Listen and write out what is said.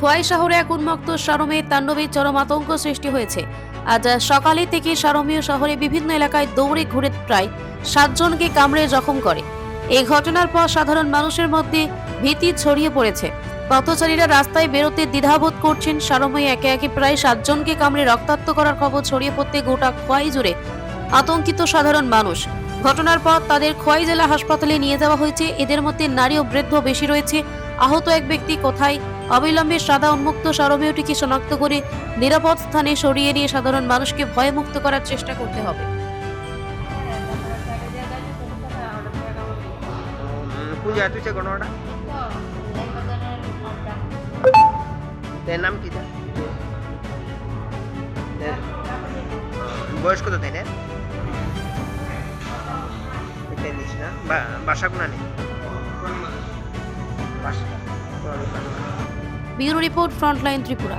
খোয়াই শহরে এক উন্মুক্ত সারমে তাণ্ডবে চরম আতঙ্ক সৃষ্টি হয়েছে। আজ সকালে থেকে সারমীয় শহরে বিভিন্ন এলাকায় দৌড়ে ঘুরে প্রায় সাতজনকে কামড়ে জখম করে। এই ঘটনার পর সাধারণ মানুষের মধ্যে ভীতি ছড়িয়ে পড়েছে। পথচারীরা রাস্তায় বেরোতে দ্বিধাবোধ করছেন সারময় একে একে প্রায় সাতজনকে কামড়ে রক্তাক্ত করার খবর ছড়িয়ে পড়তে গোটা খোয়াই জুড়ে আতঙ্কিত সাধারণ মানুষ। ঘটনার পর তাদের খোয়াই জেলা হাসপাতালে নিয়ে যাওয়া হয়েছে। এদের মধ্যে নারী ও বৃদ্ধ বেশি রয়েছে। আহত এক ব্যক্তি কোথায় অবিলম্বে সাদা উন্মুক্ত সরমীয়টিকে শনাক্ত করে নিরাপদ স্থানে সরিয়ে নিয়ে সাধারণ মানুষকে ভয়মুক্ত করার চেষ্টা করতে হবে। তুই ঘটনাটা নাম তাই না? বাসা কোনা নেই বাসা। Bureau report frontline Tripura